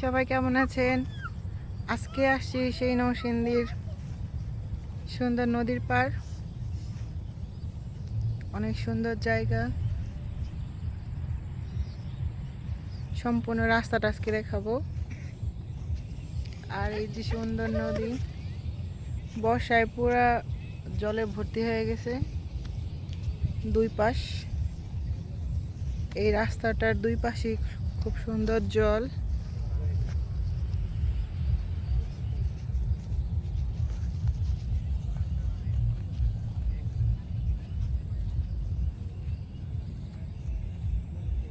সবাই কেমন আছেন? আজকে আসছি সেই নৌসিন্দির সুন্দর নদীর পার অনেক সুন্দর জায়গা। সম্পূর্ণ রাস্তাটা আজকে দেখাবো। আর এই যে সুন্দর নদী, বর্ষায় পুরা জলে ভর্তি হয়ে গেছে দুই পাশ। এই রাস্তাটার দুই পাশে খুব সুন্দর জল।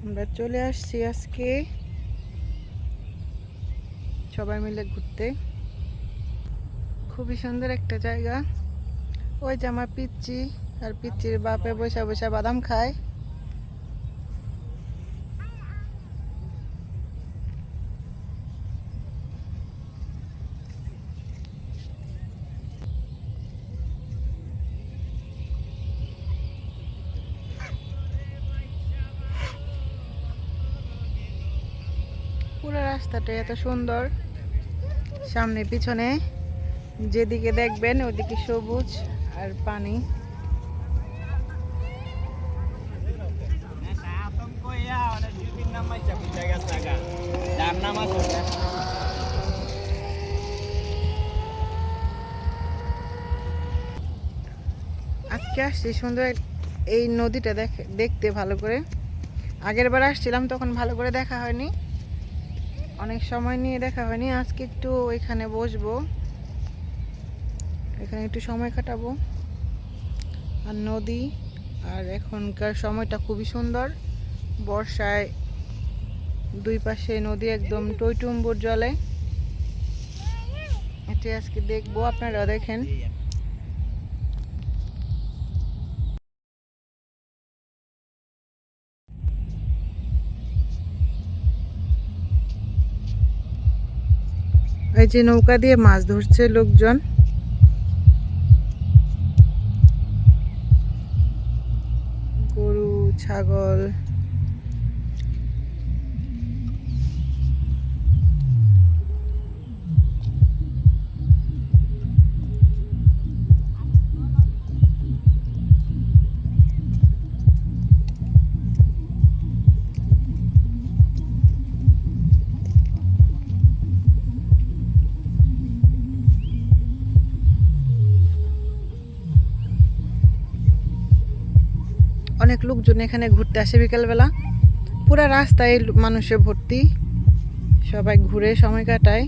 আমরা চলে আসছি আজকে সবাই মিলে ঘুরতে। খুবই সুন্দর একটা জায়গা। ওই যে আমার পিচ্ছি আর পিচ্ছির বাপে বসে বসে বাদাম খায় পুরো রাস্তাটা এত সুন্দর। সামনে, পিছনে, যেদিকে দেখবেন ওদিকে সবুজ আর পানি। আজকে আসছি সুন্দর এই নদীটা দেখে দেখতে ভালো করে। আগের বার আসছিলাম, তখন ভালো করে দেখা হয়নি। অনেক সময় নিয়ে দেখা হয়নি। আজকে একটু এখানে বসবো। এখানে একটু সময় কাটাবো। আর নদী আর এখনকার সময়টা খুবই সুন্দর। বর্ষায় দুই পাশে নদী একদম টইটুম্বুর জলে। এটি আজকে দেখব। আপনারা দেখেন। এই যে নৌকা দিয়ে মাছ ধরছে লোকজন। গরু ছাগল। অনেক লোকজন এখানে ঘুরতে আসে বিকেলবেলা। পুরা রাস্তায় মানুষে ভর্তি। সবাই ঘুরে সময় কাটায়।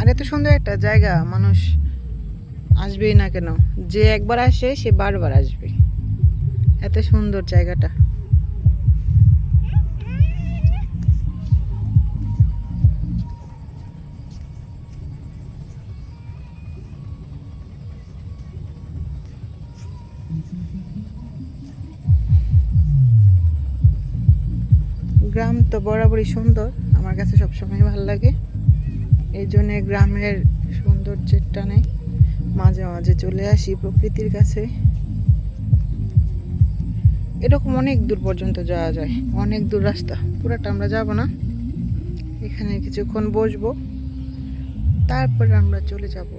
আর এত সুন্দর একটা জায়গা, মানুষ আসবেই না কেন? যে একবার আসে, সে বারবার আসবে। এত সুন্দর জায়গাটা। গ্রাম তো বরাবরই সুন্দর, আমার কাছে সবসময় ভালো লাগে। এই জন্য গ্রামের সৌন্দর্যের টানে মাঝে মাঝে চলে আসি প্রকৃতির কাছে। এরকম অনেক দূর পর্যন্ত যাওয়া যায়, অনেক দূর রাস্তা, পুরাটা আমরা যাব না। এখানে কিছুক্ষণ বসবো, তারপরে আমরা চলে যাব।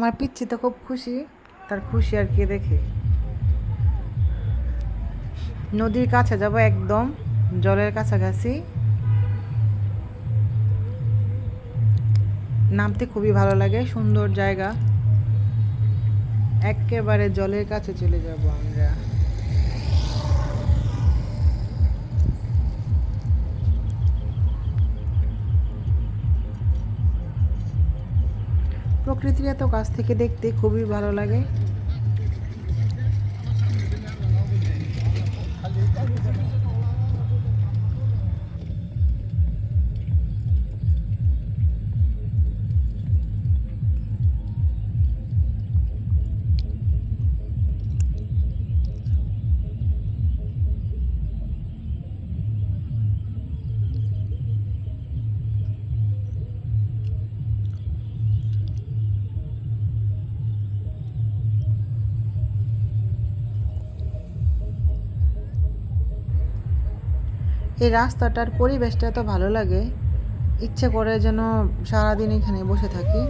আমার পিচ্ছি তো খুব খুশি, তার খুশি আর কে দেখে। নদীর কাছে যাব একদম, জলের কাছাকাছি। নামতে খুবই ভালো লাগে, সুন্দর জায়গা। একেবারে জলের কাছে চলে যাব আমরা। প্রকৃতির এত কাছ থেকে দেখতে খুবই ভালো লাগে। এই রাস্তাটার পরিবেশটা এত ভালো লাগে। ইচ্ছে করে যেন সারাদিন এখানে বসে থাকি।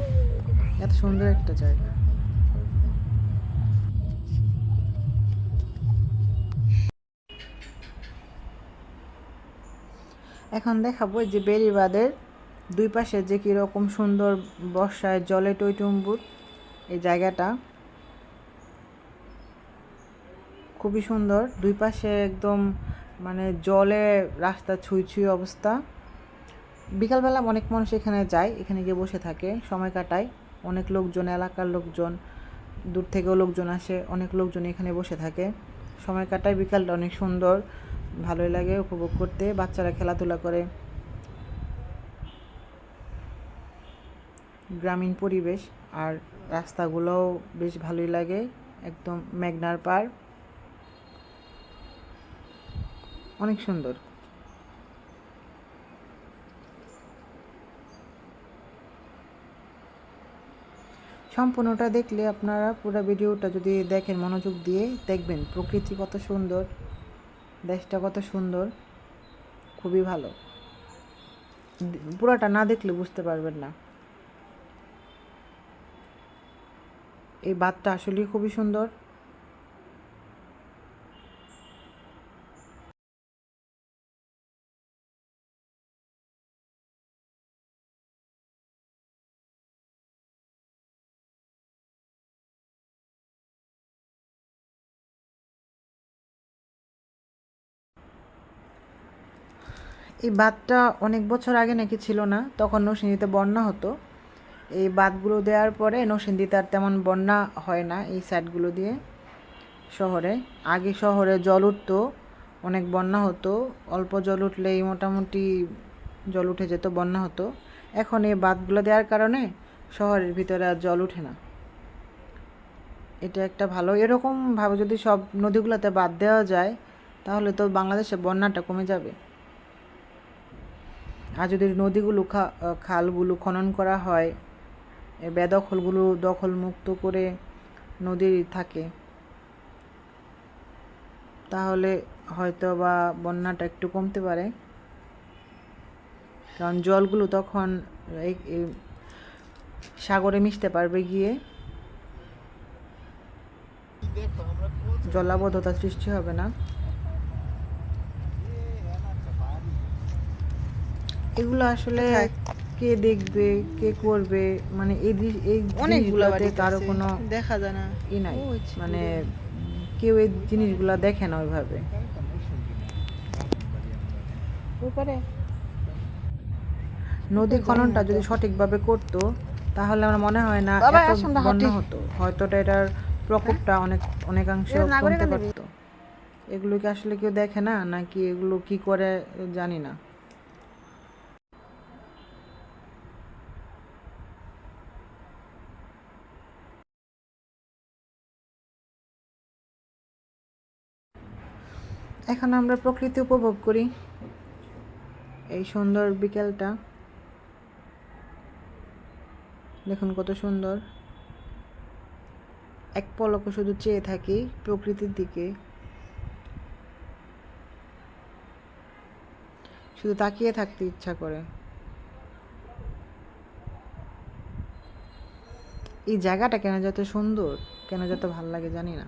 এত সুন্দর একটা জায়গা। এখন দেখাবো যে বেরিবাদের দুই পাশে যে কীরকম সুন্দর বর্ষায় জলে টইটুম্বুর এই জায়গাটা। খুবই সুন্দর। দুই পাশে একদম মানে জলে রাস্তা ছুঁই ছুঁই অবস্থা। বিকালবেলা অনেক মানুষ এখানে যায়, এখানে গিয়ে বসে থাকে, সময় কাটায়। অনেক লোকজন, এলাকার লোকজন, দূর থেকেও লোকজন আসে, অনেক লোকজন এখানে বসে থাকে। সময় কাটায়, বিকালটা অনেক সুন্দর, ভালোই লাগে উপভোগ করতে, বাচ্চারা খেলাধুলা করে। গ্রামীণ পরিবেশ আর রাস্তাগুলোও বেশ ভালোই লাগে, একদম মেঘনার পার অনেক সুন্দর। সম্পূর্ণটা দেখলে আপনারা পুরো ভিডিওটা যদি দেখেন মনোযোগ দিয়ে, দেখবেন প্রকৃতি কত সুন্দর, দেশটা কত সুন্দর, খুবই ভালো। পুরাটা না দেখলে বুঝতে পারবেন না। এই বাঁধটা আসলেই খুবই সুন্দর। এই বাঁধটা অনেক বছর আগে নাকি ছিল না, তখন নরসিংদীতে বন্যা হতো। এই বাঁধগুলো দেওয়ার পরে নরসিংদীতে আর তেমন বন্যা হয় না এই সাইডগুলো দিয়ে। শহরে, আগে শহরে জল উঠতো, অনেক বন্যা হতো, অল্প জল উঠলেই মোটামুটি জল উঠে যেত, বন্যা হতো। এখন এই বাঁধগুলো দেওয়ার কারণে শহরের ভিতরে আর জল উঠে না। এটা একটা ভালো এরকমভাবে যদি সব নদীগুলোতে বাদ দেওয়া যায়, তাহলে তো বাংলাদেশে বন্যাটা কমে যাবে। আর যদি নদীগুলো খালগুলো খনন করা হয়। বেদখলগুলো দখল মুক্ত করে নদী থাকে। তাহলে হয়তো বা বন্যাটা একটু কমতে পারে। কারণ জলগুলো তখন সাগরে মিশতে পারবে গিয়ে। জলাবদ্ধতা সৃষ্টি হবে না। এগুলো আসলে কে দেখবে কে করবে মানে এই এই অনেকগুলা জিনিসগুলোতে বাড়িতে কারও কোনো দেখা যায় না। ই নাই। মানে কেউ এই জিনিসগুলো দেখে না ওইভাবে। নদী খননটা যদি সঠিকভাবে করতো তাহলে আমার মনে হয় না এত বন্যা। হতো। হয়তো এটার প্রকোপটা অনেক অনেকাংশে কমতে পারতো। এগুলো কি আসলে কেউ দেখে না নাকি এগুলো কি করে জানি না। এখন আমরা প্রকৃতি উপভোগ করি। এই সুন্দর বিকেলটা। দেখুন কত সুন্দর। এক পলকে শুধু চেয়ে থাকি প্রকৃতির দিকে। শুধু তাকিয়ে থাকতে ইচ্ছা করে। এই জায়গাটা কেন যত সুন্দর, কেন যত ভালো লাগে জানি না।